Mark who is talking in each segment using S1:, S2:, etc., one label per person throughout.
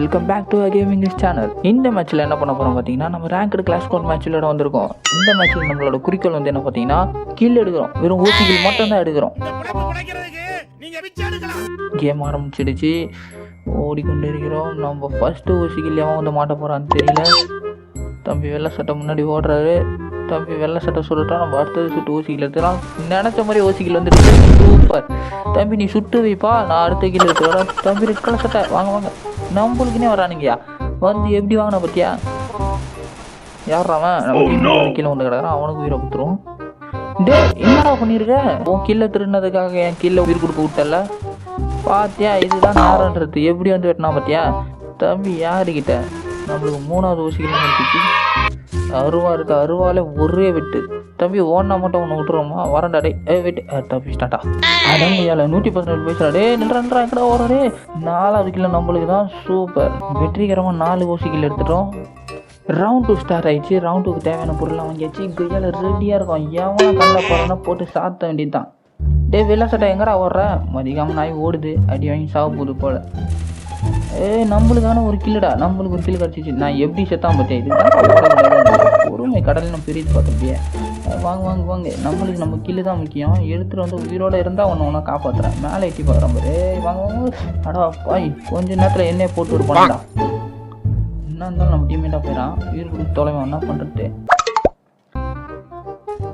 S1: Welcome back to gaming channel இந்த மேட்ச்சில் என்ன பண்ண போகிறோம் பார்த்தீங்கன்னா நம்ம ரேங்க்டு கிளாஸ் கோட் மேட்ச் விளையாட வந்திருக்கோம். இந்த மேட்ச்சில் நம்மளோட குறிக்கோள் வந்து என்ன பார்த்தீங்கன்னா கீழே எடுக்கிறோம். வெறும் ஊசிகள் மட்டும் தான் எடுக்கிறோம். கேம் ஆரம்பிச்சிடுச்சு. ஓடிக்கொண்டு இருக்கிறோம். நம்ம ஃபஸ்ட்டு ஊசிகள் எவன் வந்து மாட்ட போகிறான்னு தெரியல. தம்பி வெள்ளை சட்டை முன்னாடி ஓடுறாரு. தம்பி வெள்ளை சட்டை சுட்டுட்டோம் நம்ம அடுத்தது சுட்டு ஊசிகள் எடுத்துலாம் நினச்ச மாதிரி ஊசிகள் வந்துட்டு சூப்பர் தம்பி நீ சுட்டு வைப்பா. நான் அடுத்த கீழே எடுத்துக்கிறேன் தம்பி ரெட் கலர் சட்டை. வாங்க வாங்க. நம்மளுக்குனே வரானுங்கய்யா. வந்து எப்படி வாங்கின பத்தியா? யார் அவன்? நம்ம ஒரு கீழே வந்து கிடக்குறான். அவனுக்கு உயிரை கொடுத்துரும். டேய் என்னடா பண்ணிருக்க? உன் கீழே திருடினதுக்காக என் கீழே உயிர் கொடுக்க விட்டல பாத்தியா இதுதான் நேரன்றது. எப்படி வந்து வெட்டினா பாத்தியா? தம்பி யாருக்கிட்ட நம்மளுக்கு மூணாவது இருந்துச்சு அருவா இருக்கு. அருவால ஒரே வெட்டு. தம்பி ஓடினா மட்டும் ஒன்று விட்டுருவோமா வரண்டா டே ஏ வெயிட் அஹ், தம்பி அடங்கையால நூற்றி பதினெட்டு பேசுறா டே நின்றா நின்றா எங்கடா ஓடுறே? நாலாவது கிலோ நம்மளுக்கு தான் சூப்பர் வெற்றிகரமாக நாலு ஊசிகள் எடுத்துட்டோம். ரவுண்ட் டூ ஸ்டார்ட் ஆயிடுச்சு. ரவுண்ட் டூக்கு தேவையான பொருள்லாம் வாங்கியாச்சு. கையால் ரெடியாக இருக்கும். எவனா கல்ல போகிறோன்னா போட்டு சாத்த வேண்டியது தான் டே வெள்ளை சட்டை எங்கடா ஓடுற? மதிக்காமல் நாய் ஓடுது. அடி வாங்கி சாவு போகுது போல. ஏய் நம்மளுக்கான ஒரு கில்லுடா நம்மளுக்கு ஒரு கில்லு கிடச்சிச்சு. நான் எப்படி செத்தான் பார்த்தேன் இது பொறுமை கடலில் நம்ம பிரித்து பார்த்தோம் வாங்க வாங்க வாங்க. நம்மளுக்கு நம்ம கில்லு தான் முக்கியம். எடுத்துகிட்டு வந்து உயிரோட இருந்தால் ஒன்று ஒன்றா காப்பாற்றுறேன் மேலே எட்டி பார்க்குறேன் பாரு. வாங்க வாங்க அடா பாய் கொஞ்ச நேரத்தில் எண்ணெயை போட்டு விடுப்பான்டா என்ன இருந்தாலும் நம்ம டீம்மேட்டாக போயிடான் உயிர் கொடுத்து தொலைவன் என்ன பண்ணுறது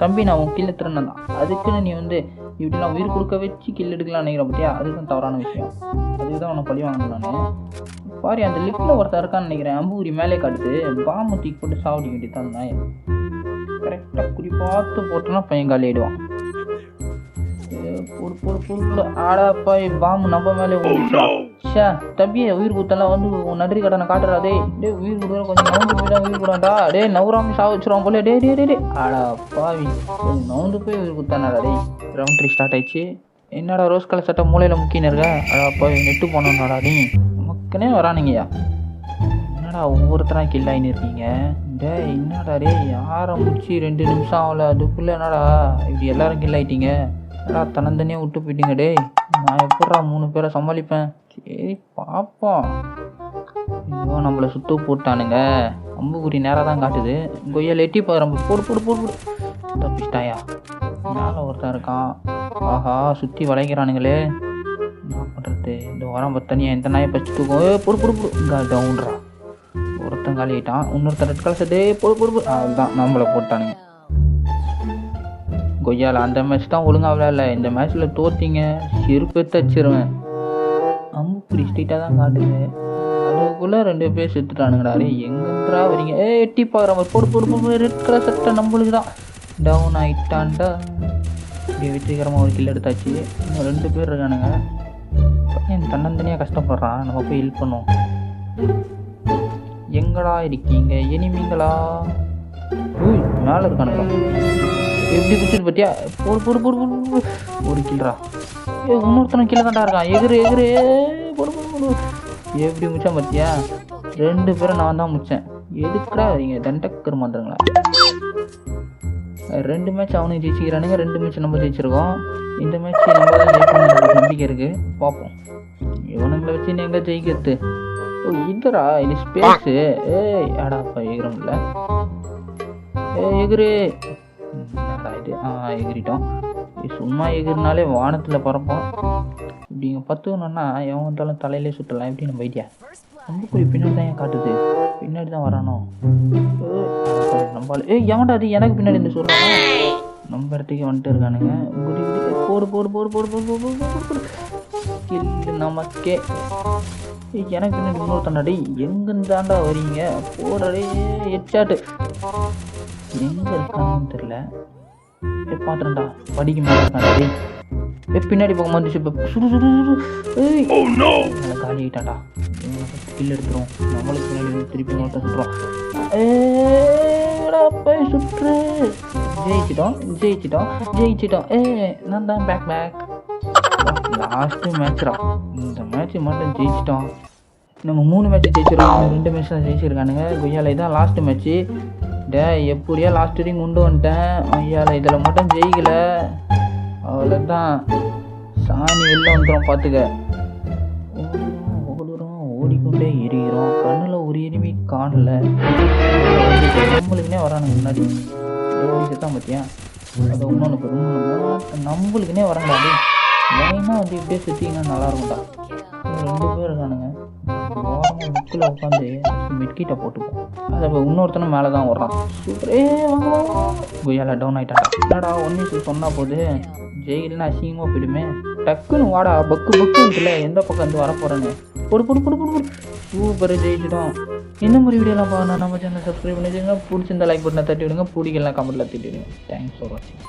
S1: தம்பி நான் உன் கீழே திருநன் தான் அதுக்குன்னு நீ வந்து இப்படி நான் உயிர் கொடுக்க வச்சு கில் எடுக்கலாம் நினைக்கிறேன் பார்த்தியா அதுதான் தவறான விஷயம். அதுக்கு தான் உன்னை பழி வாங்கணும் நான். பாரு அந்த லிஃப்ட்டில் ஒருத்தர் இருக்கான்னு நினைக்கிறேன். அம்பூரி மேலே காட்டுது. பாம்பு தூக்கி போட்டு சாவடிக்க வேண்டியது தான் கரெக்டாக குறி பார்த்து போட்டோன்னா பையன் காலி ஆயிடுவான். ஏய், போடு போடு போடு போடு ஆடா பாய் பாம்பு நம்ம மேலே ஷே தம்பியே உயிர் குத்தெல்லாம் வந்து நன்றி கடனை காட்டுறா. டேய் டேய் உயிர் கொடுக்குற கொஞ்சம் நவுந்து போய் உயிர் கூடாண்டா டேய் நவுறாம சாவ வச்சிருவான் போல. டேய் டேய் டேய் டேய். ஆடா பாவி. கொஞ்சம் நவுந்து போய் உயிர் குத்தானடா டேய். ரவுண்ட் த்ரீ ஸ்டார்ட் ஆயிடுச்சு. என்னடா ரோஸ் கலர் சட்டை மூலையில் முக்கின்னு இருக்க? அடா பாவி நெட்டு போனோம்னாடா நீ மக்கனே வரானுங்கய்யா. என்னடா ஒவ்வொருத்தராக கில் ஆகின்னு இருக்கீங்க டே என்னடா ரே யாரை முடிச்சு ரெண்டு நிமிஷம் ஆகல? அதுக்குள்ளே என்னடா? இப்படி எல்லாரும் கில் ஆகிட்டீங்க என்னடா தனந்தனியாக விட்டு போயிட்டீங்க டே நான் எப்படா மூணு பேரை சமாளிப்பேன்? சரி பார்ப்போம் ஐயோ நம்மளை சுட்டு போட்டானுங்க. அம்புக்குறி நேராக தான் காட்டுது கொய்யா லெட்டி பாரு போடு போடு போடு போடு. தப்பிச்சிட்டாயா? மேலே ஒருத்தன் இருக்கான். ஆஹா சுற்றி வளைக்கிறானுங்களே. என்ன பண்ணுறது இந்த உரம் பத்தனியா? எந்த நாயை பச்சுட்டு தூக்கும் பொறு பொறு பொறு இங்கே ஒருத்தன் காலிட்டான் இன்னொருத்தன் ரெட் கலர் சட்டே பொறு பொறுப்பு அதுதான் நம்மளை போட்டானுங்க. கொய்யால அந்த மேட்ச் தான் ஒழுங்கா விளையாடல. இந்த மேட்ச்சில் தோத்தீங்க செருப்பு தச்சிருவேன் அம்புக்குடி ஸ்ட்ரீட்டாக தான் காட்டுது. அதுக்குள்ளே ரெண்டு பேர் செத்துட்டானுங்கடா. டேய் எங்கன்றா வரீங்க? ஏ எட்டி பார்க்குற மாதிரி போடு போடு போடு ரெட் கலர் சட்டை நம்மளுக்கு தான் டவுன் ஆயிட்டான்டா. இப்படி வெற்றிகரமாக ஒரு கில் எடுத்தாச்சு. இன்னும் ரெண்டு பேர் இருக்கானுங்க. பையன் தன்னந்தனியாக கஷ்டப்படுறான். நம்ம போய் ஹெல்ப் பண்ணுவோம். எங்கடா இருக்கீங்க எனிமிங்களா ஊய் மேலே இருக்கானுங்களா எப்படி குச்சிட்டு பத்தியா? போடு போடு போடு போடு ஒரு கில்ரா ஏ இன்னொருத்தன கீழே தான்டா இருக்கான் எகிரு எகிரு போடு போடு போடு. எப்படி முடிச்சான் பார்த்தியா ரெண்டு பேரும் நான் தான் முடிச்சேன். எதுக்குடா வரீங்க தண்டக்கர் மாத்திரங்களா ரெண்டு மேட்ச் அவனுக்கு ஜெயிச்சுக்கிறானுங்க ரெண்டு மேட்ச் நம்ம ஜெயிச்சிருக்கோம். இந்த மேட்ச் நம்ம தான் ஜெயிக்கணும் நம்பிக்கை இருக்குது பார்ப்போம். இவனுங்களை வச்சு நீ ஜெயிக்கிறது? ஓ இதுடா இது ஸ்பேஸு ஏய் அடாப்பா எகிறோம்ல? ஏ எகிரு இது? ஆ எகிரிட்டோம் சும்மா எகிரினாலே வானத்தில் பறப்போம். இப்படி இங்கே பத்துக்கணும்னா எவன் வந்தாலும் தலையிலே சுற்றலாம் எப்படி நம்ம ஐடியா ரொம்ப குறி பின்னாடி தான் ஏன் காட்டுது? பின்னாடி தான் வரானோ? நம்ம ஏய் எவன்டா அது? எனக்கு பின்னாடி இந்த சொல்கிறான் நம்ம இடத்துக்கு வந்துட்டு இருக்கானுங்க. போடு போடு போடு போடு போடு போடு போடு போடு. நமக்கே. எனக்கு டேய் எங்கேருந்தாண்டா வரீங்க? போடடே ஹெட்ஷாட்டு எங்கே இருக்கான்னு தெரில ஏ பார்த்துறேன்டா படிக்க ஏ பின்னாடி பக்கம் வந்துச்சு இப்போ சுடு சுடு சுடு மேலே காலி ஆகிட்டான்டா கில் எடுத்துரும் நம்மளுக்கு பின்னாடி திருப்பி நோட்டை சுட்டுறோம் போய் சுற்று ஜெயிச்சிட்டோம் ஜெயிச்சிட்டோம் ஜெயிச்சிட்டோம். ஏ நான் தான் பேக் பேக் லாஸ்ட்டு மேட்ச்ரா இந்த மேட்ச் மட்டும் ஜெயிச்சிட்டோம். நம்ம மூணு மேட்ச் ஜெயிச்சிருக்கோம். ரெண்டு மேட்ச் தான் ஜெயிச்சிருக்கானுங்க. கொய்யால இதான் லாஸ்ட் மேட்ச்சு டே எப்படியா லாஸ்ட் வரையும் கொண்டு வந்துட்டேன்? ஐயால இதில் மட்டும் ஜெயிக்கல. அவ்வளோதான் சாணி வெளில வந்துடும் பார்த்துக்க ஓடுறோம் ஓடிக்கொண்டே எரிகிறோம். கண்ணில் ஒரு எரிமை காணல. நம்மளுக்குனே வரானுங்க முன்னாடி. ஓடி செத்தான் பார்த்தியா அதை இன்னொன்று நம்மளுக்குனே வராங்க மெயினாக வந்து இப்படியே சுற்றிங்கன்னா நல்லா இருக்கும்டா ரெண்டு பேர் இருக்கானுங்க. ஓரமாக முக்கில் உட்காந்து மெட்கிட்ட போட்டுப்போம் அதை இப்போ இன்னொருத்தனும் மேலே தான் வர்றான் சூப்பரே. வாங்க குயால டவுன் ஆகிட்டான் என்னடா ஒன்று சொன்னால் போது? ஜெயிலன்னா அசிங்கமாக போயிடுமே. டக்குன்னு வாடா பக்கு பக்கு எந்த பக்கம் வந்து வர போகிறேன்னு பொடு பொடு பொடு பொடு பொடு. சூப்பர் ஜெயிச்சிட்டோம். இந்த மாதிரி வீடியோலாம் பார்க்கணும் நம்ம சேனல் சப்ஸ்கிரைப் பண்ணி வச்சுங்க பிடிச்சிருந்தா லைக் பட்டனை தட்டி விடுங்க. பிடிக்கலாம் கமெண்ட்டில் தட்டி விடுங்க. தேங்க்ஸ் ஃபார் வாட்சிங்